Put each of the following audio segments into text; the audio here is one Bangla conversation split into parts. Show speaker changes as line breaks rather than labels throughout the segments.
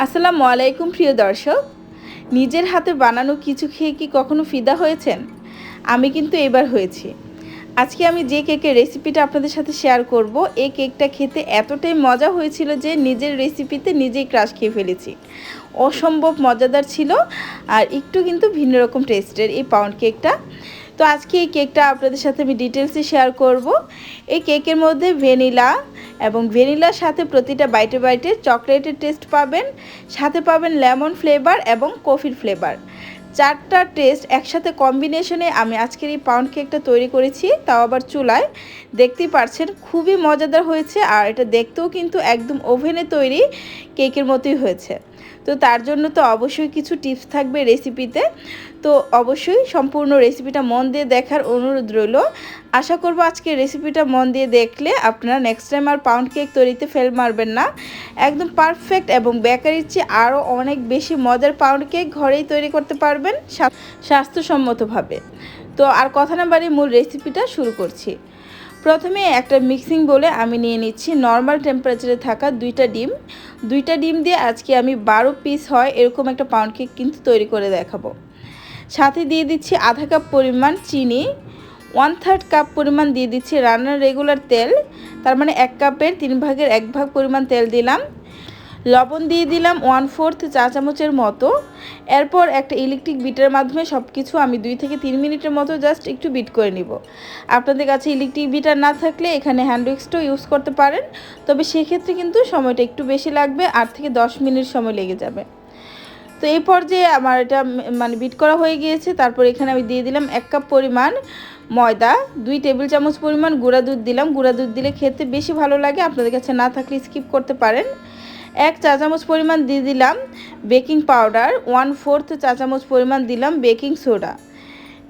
আসসালামু আলাইকুম, প্রিয় দর্শক। নিজের হাতে বানানো কিছু খেয়ে কি কখনো ফিদা হয়েছেন? আমি কিন্তু এবার হয়েছি। আজকে আমি যে কেকের রেসিপিটা আপনাদের সাথে শেয়ার করব, এই কেকটা খেতে এতটাই মজা হয়েছিল যে নিজের রেসিপিতে নিজেই ক্রাশ খেয়ে ফেলেছি। অসম্ভব মজাদার ছিল আর একটু কিন্তু ভিন্ন রকম টেস্টের এই পাউন্ড কেকটা। তো আজকে এই কেকটা আপনাদের সাথে আমি ডিটেলসে শেয়ার করব। এই কেকের মধ্যে ভ্যানিলা এবং ভ্যানিলার সাথে প্রতিটা বাইটে বাইটে চকলেটের টেস্ট পাবেন, সাথে পাবেন লেমন ফ্লেভার এবং কফির ফ্লেভার চারটা টেস্ট একসাথে কম্বিনেশনে আমি আজকের এই পাউন্ড কেকটা তৈরি করেছি, তাও আবার চুলায়। দেখতেই পারছেন, খুবই মজাদার হয়েছে আর এটা দেখতেও কিন্তু একদম ওভেনে তৈরি কেকের মতোই হয়েছে। তো তার জন্য তো অবশ্যই কিছু টিপস থাকবে রেসিপিতে তো অবশ্যই সম্পূর্ণ রেসিপিটা মন দিয়ে দেখার অনুরোধ রইল। আশা করব আজকে রেসিপিটা মন দিয়ে দেখলে আপনারা নেক্সট টাইম আর পাউন্ড কেক তৈরিতে ফেল মারবেন না। একদম পারফেক্ট এবং বেকারির চেয়ে আরও অনেক বেশি মজার পাউন্ড কেক ঘরেই তৈরি করতে পারবেন স্বাস্থ্যসম্মতভাবে। তো আর কথা না বাড়িয়ে মূল রেসিপিটা শুরু করছি। প্রথমে একটা মিক্সিং বলে আমি নিয়ে নিচ্ছি নর্মাল টেম্পারেচারে থাকা দুইটা ডিম। দুইটা ডিম দিয়ে আজকে আমি বারো পিস হয় এরকম একটা পাউন্ড কেক কিন্তু তৈরি করে দেখাবো। সাথে দিয়ে দিচ্ছি আধা কাপ পরিমাণ চিনি ওয়ান থার্ড কাপ পরিমাণ দিয়ে দিচ্ছি রান্নার রেগুলার তেল, তার মানে এক কাপের তিন ভাগের এক ভাগ পরিমাণ তেল দিলাম। লবণ দিয়ে দিলাম ওয়ান ফোর্থ চা চামচের মতো। এরপর একটা ইলেকট্রিক বিটের মাধ্যমে সব কিছু আমি দুই থেকে তিন মিনিটের মতো জাস্ট একটু বিট করে নিব। আপনাদের কাছে ইলেকট্রিক বিটার না থাকলে এখানে হ্যান্ড উইক্সটাও ইউজ করতে পারেন, তবে সেক্ষেত্রে কিন্তু সময়টা একটু বেশি লাগবে, আট থেকে দশ মিনিট সময় লেগে যাবে। তো এই পর্যায়ে আমার এটা মানে বিট করা হয়ে গিয়েছে। তারপর এখানে আমি দিয়ে দিলাম এক কাপ পরিমাণ ময়দা, দুই টেবিল চামচ পরিমাণ গুঁড়া দুধ দিলাম। গুঁড়া দুধ দিলে খেতে বেশি ভালো লাগে, আপনাদের কাছে না থাকলে স্কিপ করতে পারেন। এক চা চামচ পরিমাণ দিয়ে দিলাম বেকিং পাউডার ওয়ান ফোর্থ চা চামচ পরিমাণ দিলাম বেকিং সোডা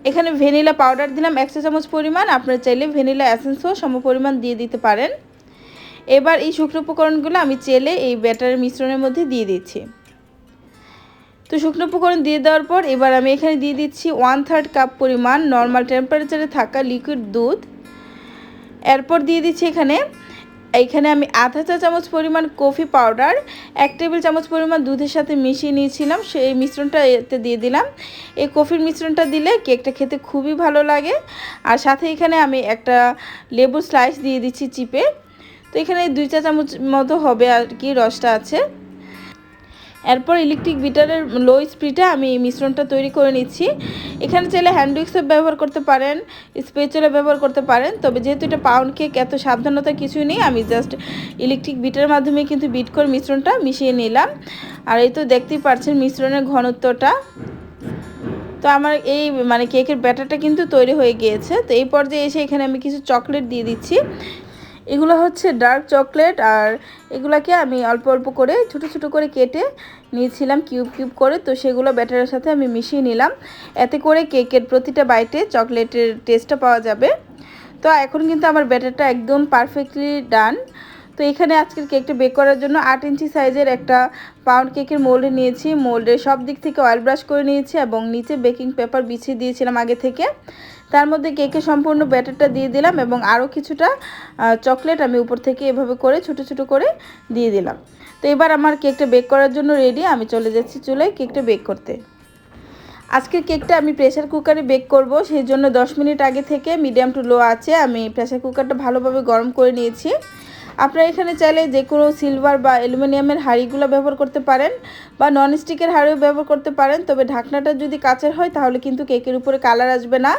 এখানে ভ্যানিলা পাউডার দিলাম এক চা চামচ পরিমাণ, আপনারা চাইলে ভ্যানিলা অ্যাসেন্সও সম পরিমাণ দিয়ে দিতে পারেন। এবার এই শুকনো উপকরণগুলো আমি চেলে এই ব্যাটারের মিশ্রণের মধ্যে দিয়ে দিচ্ছি। তো শুকনো উপকরণ দিয়ে দেওয়ার পর এবার আমি এখানে দিয়ে দিচ্ছি ওয়ান থার্ড কাপ পরিমাণ নর্মাল টেম্পারেচারে থাকা লিকুইড দুধ। এরপর দিয়ে দিচ্ছি এখানে এইখানে আমি আধা চা চামচ পরিমাণ কফি পাউডার এক টেবিল চামচ পরিমাণ দুধের সাথে মিশিয়ে নিয়েছিলাম, সেই মিশ্রণটা এতে দিয়ে দিলাম। এই কফির মিশ্রণটা দিলে কেকটা খেতে খুবই ভালো লাগে। আর সাথে এখানে আমি একটা লেবুর স্লাইস দিয়ে দিচ্ছি চিপে তো এখানে দুই চা চামচ মতো হবে আর কি রসটা আছে। এরপর ইলেকট্রিক বিটারের লো স্পিডে আমি এই মিশ্রণটা তৈরি করে নিচ্ছি। এখানে চাইলে হ্যান্ড উইক্সও ব্যবহার করতে পারেন স্পেচুলা ব্যবহার করতে পারেন, তবে যেহেতু এটা পাউন্ড কেক এত সাবধানতা কিছুই নেই। আমি জাস্ট ইলেকট্রিক বিটার মাধ্যমে কিন্তু বিট করে মিশ্রণটা মিশিয়ে নিলাম। আর এই তো দেখতেই পাচ্ছেন মিশ্রণের ঘনত্বটা। তো আমার এই মানে কেকের ব্যাটারটা কিন্তু তৈরি হয়ে গিয়েছে। তো এই পর্যায়ে এসে এখানে আমি কিছু চকলেট দিয়ে দিচ্ছি। এগুলো হচ্ছে ডার্ক চকলেট আর এগুলাকে আমি অল্প অল্প করে ছোট ছোট করে কেটে নিয়েছিলাম কিউব কিউব করে। তো সেগুলো ব্যাটারের সাথে আমি মিশিয়ে নিলাম। এতে করে কেকের প্রতিটা বাইটে চকলেটের টেস্টটা পাওয়া যাবে। তো এখন কিন্তু আমার ব্যাটারটা একদম পারফেক্টলি ডান তো এখানে আজকের কেকটা বেক করার জন্য আট ইঞ্চি সাইজের একটা পাউন্ড কেকের মোল্ড নিয়েছি। মোল্ডের সব দিক থেকে অয়েল ব্রাশ করে নিয়েছি এবং নিচে বেকিং পেপার বিছিয়ে দিয়েছিলাম আগে থেকে। তার মধ্যে কেকে সম্পূর্ণ ব্যাটারটা দিয়ে দিলাম এবং আরও কিছুটা চকলেট আমি উপর থেকে এভাবে করে ছোট ছোট করে দিয়ে দিলাম। তো এবার আমার কেকটা বেক করার জন্য রেডি, আমি চলে যাচ্ছি চুলায় কেকটা বেক করতে। আজকের কেকটা আমি প্রেশার কুকারে বেক করব, সেই জন্য 10 মিনিট আগে থেকে মিডিয়াম টু লো আছে। আমি প্রেসার কুকারটা ভালোভাবে গরম করে নিয়েছি। আপনারা এখানে চাইলে যে কোনো সিলভার বা অ্যালুমিনিয়ামের হাঁড়িগুলো ব্যবহার করতে পারেন বা ননস্টিকের হাঁড়িও ব্যবহার করতে পারেন। তবে ঢাকনাটা যদি কাচের হয়, তাহলে কিন্তু কেকের উপরে কালার আসবে না।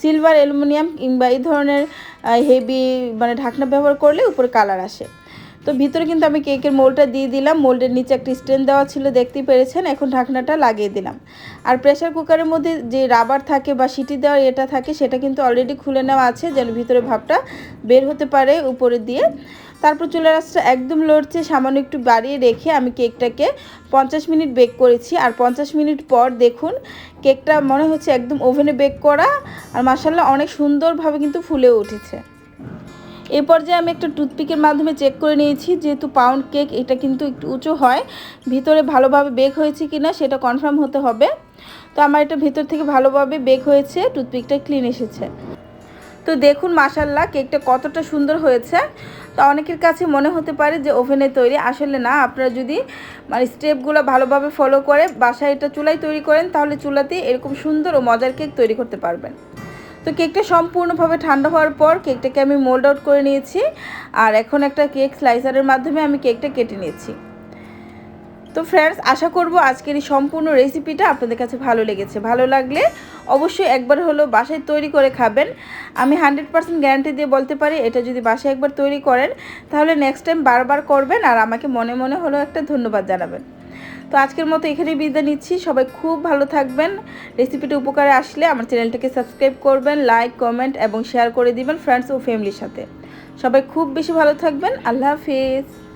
সিলভার অ্যালুমিনিয়াম কিংবা এই ধরনের হেভি মানে ঢাকনা ব্যবহার করলে উপরে কালার আসে। তো ভিতরে কিন্তু আমি কেকের মোলটা দিয়ে দিলাম। মোল্ডের নিচে একটা স্ট্যান্ড দেওয়া ছিল, দেখতেই পেরেছেন। এখন ঢাকনাটা লাগিয়ে দিলাম। আর প্রেসার কুকারের মধ্যে যে রাবার থাকে বা সিটি দেওয়ার এটা থাকে, সেটা কিন্তু অলরেডি খুলে নেওয়া আছে, যেন ভিতরে ভাবটা বের হতে পারে উপরে দিয়ে। তারপর চুলার আঁচটা একদম লড়ছে, সামান্য একটু বাড়িয়ে রেখে আমি কেকটাকে পঞ্চাশ মিনিট বেক করেছি। আর পঞ্চাশ মিনিট পর দেখুন, কেকটা মনে হচ্ছে একদম ওভেনে বেক করা আর মাসাল্লাহ অনেক সুন্দরভাবে কিন্তু ফুলে উঠেছে। এই পর্যায়ে আমি একটা টুথপিকের মাধ্যমে চেক করে নিয়েছি, যেহেতু পাউন্ড কেক এটা কিন্তু একটু উঁচু হয়, ভিতরে ভালোভাবে বেক হয়েছে কিনা সেটা কনফার্ম হতে হবে। তো আমার এটা ভিতর থেকে ভালোভাবে বেক হয়েছে টুথপিকটা ক্লিন এসেছে। তো দেখুন মাসাল্লাহ কেকটা কতটা সুন্দর হয়েছে। তো অনেকের কাছে মনে হতে পারে যে, ওভেনে তৈরি। আসলে না, আপনারা যদি মানে স্টেপগুলো ভালোভাবে ফলো করে বাসায় এটা চুলায় তৈরি করেন, তাহলে চুলাতে এরকম সুন্দর ও মজার কেক তৈরি করতে পারবেন। তো কেকটা সম্পূর্ণভাবে ঠান্ডা হওয়ার পর কেকটাকে আমি মোল্ড আউট করে নিয়েছি। আর এখন একটা কেক স্লাইসারের মাধ্যমে আমি কেকটা কেটে নিয়েছি। তো ফ্রেন্ডস আশা করব আজকের এই সম্পূর্ণ রেসিপিটা আপনাদের কাছে ভালো লেগেছে। ভালো লাগলে অবশ্যই একবার হলো বাসায় তৈরি করে খাবেন। আমি হান্ড্রেড পার্সেন্ট গ্যারান্টি দিয়ে বলতে পারি, এটা যদি বাসায় একবার তৈরি করেন, তাহলে নেক্সট টাইম বারবার করবেন আর আমাকে মনে মনে হলো একটা ধন্যবাদ জানাবেন। তো আজকের মতো এখানেই বিদায় নিচ্ছি। সবাই খুব ভালো থাকবেন। রেসিপিটা উপকারে আসলে আমার চ্যানেলটাকে সাবস্ক্রাইব করবেন লাইক কমেন্ট এবং শেয়ার করে দিবেন ফ্রেন্ডস ও ফ্যামিলির সাথে। সবাই খুব বেশি ভালো থাকবেন। আল্লাহ হাফিজ।